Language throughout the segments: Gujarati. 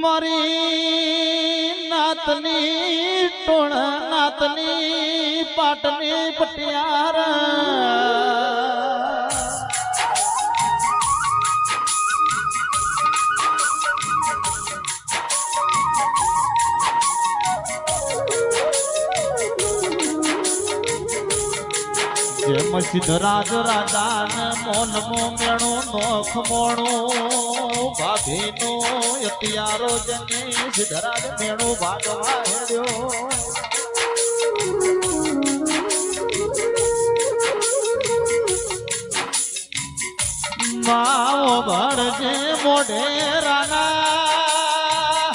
મારી નાતની ટોળ નાતની પાટની પટિયાર સિદ્ધરાજ રાજા મોન મો મેણો નોખ મોણો ભાભીનો અત્યારો જને સિદ્ધરાજ મેણો ભાગવા હેડ્યો. માઓ ભરજે મોઢે રાના.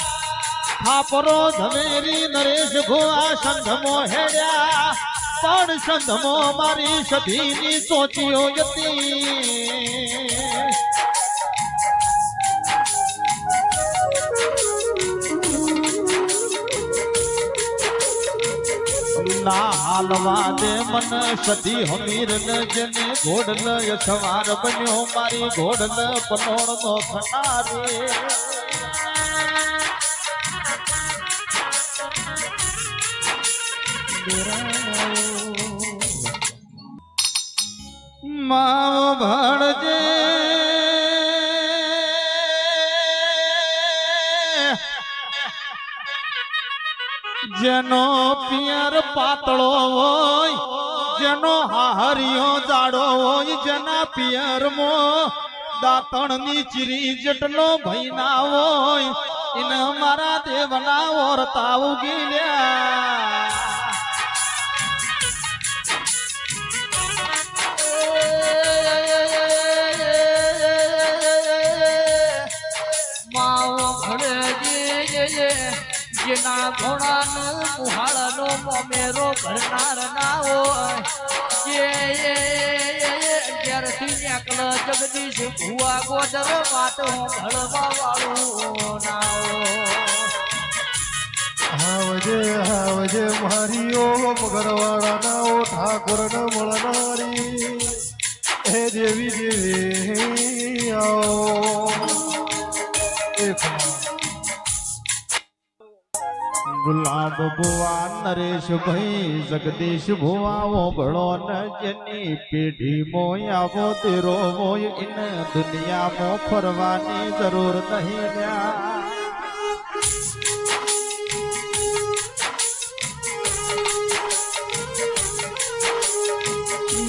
થાપરો ધમેરી નરેશ ગોવા સંધમો હેડ્યા. પણ સંધમો મારી સભીની સોચીઓ જતી. હાલવા દે મન સધી હમીર ન જને ઘોડલ સવાર બન્યો, મારી ઘોડલ પનોળ નો થનારી માવ ભણજે. જેનો પિયર પાતળો હોય, જેનો હાહરિયો જાડો હોય, જેના પિયર મો દાંતણની ચીરી જેટલો ભૈના હોય, એને મારા દેવના ઓરતા ઉગી લ્યા. ભરનાર ના હોય. અગિયારથી નેકલ જગદીશ ભુવા ગોદર વાત ભળવા વાળું ના હાવજે હાવજે, મારી ઓ મગરવાડા ના ઓ ઠાકોર ન મળનારી. હે દેવી દેવી, આવો. ગુલાબ ભુવા નરેશ ભાઈ, જગદીશ ભુવા ઓબળો ન જેની પેઢી મોય, આવો તેરો મોય, ઇન દુનિયામાં ફરવાની જરૂર નહીં લ્યા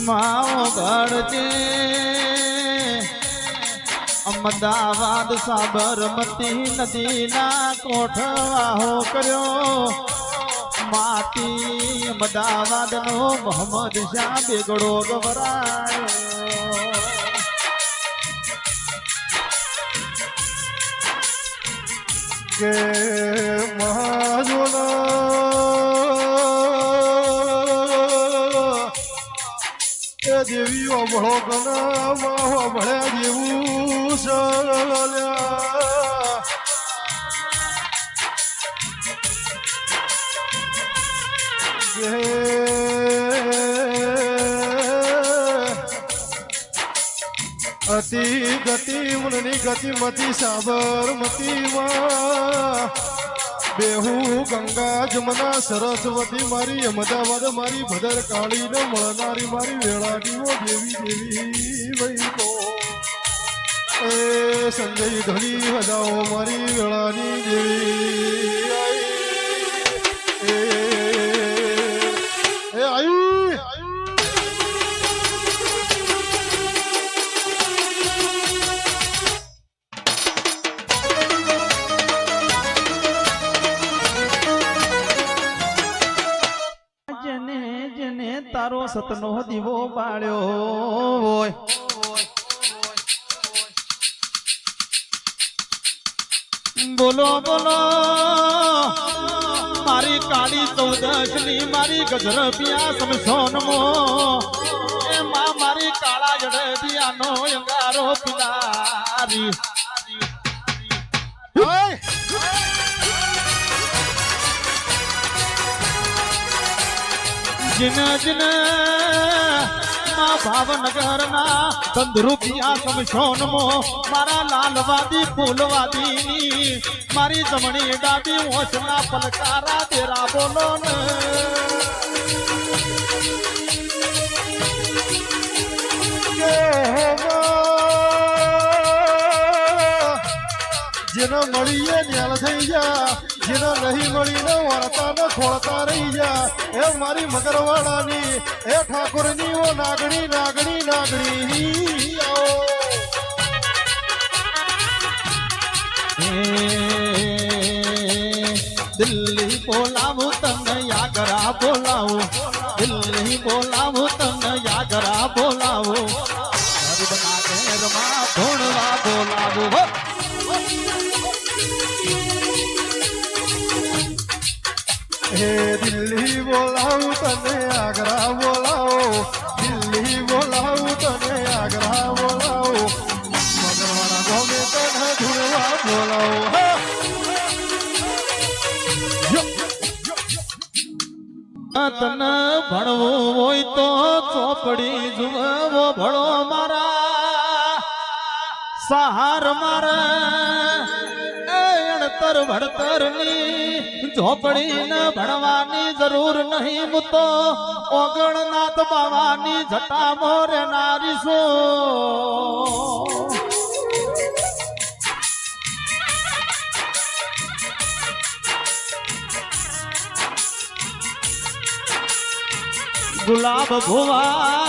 માઓ ગળજે અમદાવાદ સાબરમતી નદીના કોઠવાહો કર્યો. માટી અમદાવાદનો મોહમ્મદ શાહ બેગડો ગવરાયો કે મહાજોના એ દેવી ઓબળો કના માહો ભળ્યા જેવું સલ્યા અતિ ગતિ મુનની ગતિમતી સાબરમતીમાં બેહુ ગંગા જમના સરસ્વતી મારી અમદાવાદ મારી ભદર કાળી મળનારી મારી વેળાડીઓ દેવી દેવી વૈકો એ સંજય ધણી હજાઓ મારી વેળાની દેવી એ તારો સતનો દીવો બાળ્યો હોય. બોલો બોલો. મારી કાળી ચૌદશની મારી ગજર પિયા સમસોન મો એ માં મારી કાળા જડબિયાનો અંગારો પિલારી. જીન જીન. માં ભાવનગરના તંદુરુપિયા સમશોનમો, મારા લાલવાદી, ફૂલવાદીની, મારી જમણી ડાબી ઓછના પલકારા, તેરા બોલો ને. જેનો મળીએ ન્યાલ થઈ જા. જેનો નહીં મળીને વળતા ને ખોળતા રહી જા એ મારી મગરવાડાની એ ઠાકોરની ઓ નાગણી નાગણી નાગણી. આવો. દિલ્હી બોલાવું તને, યાગરા બોલાવું. દિલ્હી બોલાવું તને, યાગરા બોલાવું. ગરીબના ઘેરમાં ભણવા બોલાવું. હો દિલ્હી બોલાવું તને આગ્રા બોલાવો દિલ્હી બોલાવું તને આગ્રા બોલાવો મગરવાળા ગમે તને ધુરવા બોલાવો તને ભણવું હોય તો ચોપડી જુઓ ભણો મારા સહાર મારા અણતર ભણતરની ઝોપડી ને ભણવાની જરૂર નહીં. મૂતો ઓગણનાથ બાવાની જટા મોરે નારી છો. ગુલાબ ભુવા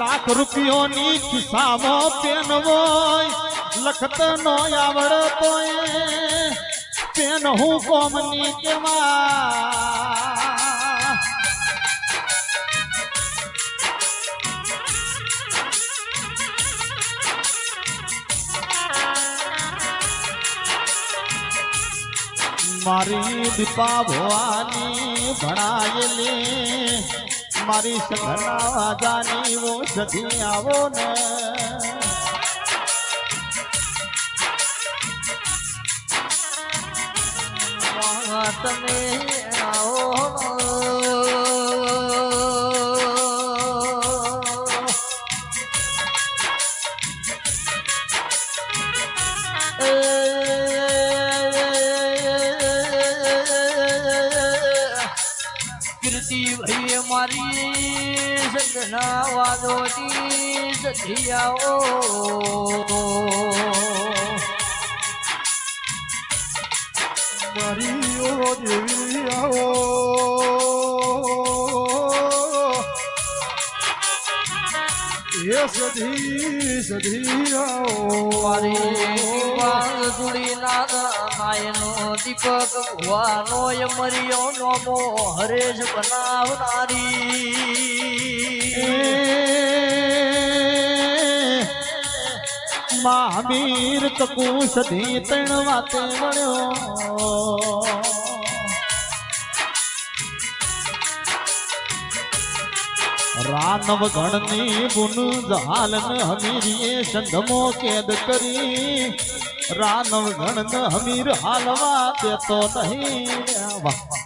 લાખ રૂપિયોની ખિસ્સામાં પેન હોય લખત નો આવડતો પેન હું કોમની કેવા મારી દીપા ભવાની ભણાયેલી, મારી સઘના વાજાની વો સધી આવો ને. તમે આવો કીર્તિ ભાઈ મારી સગના વાદોની સધિયાઓ મારી દેવી આવો એ સધી સધી આવો મારી વાંસુડી નાયનો દીપક ભુવાનો મરિયો નોમો હરેશ બનાવનારી મહાવીર તકુ સધી ત્રણ વાતે વળ્યો રાનવ ગણની બુન જહાલન હમીરીએ સંધમો કેદ કરી. રાનવ ગણન હમીર હાલવા દેતો નહીં વાહ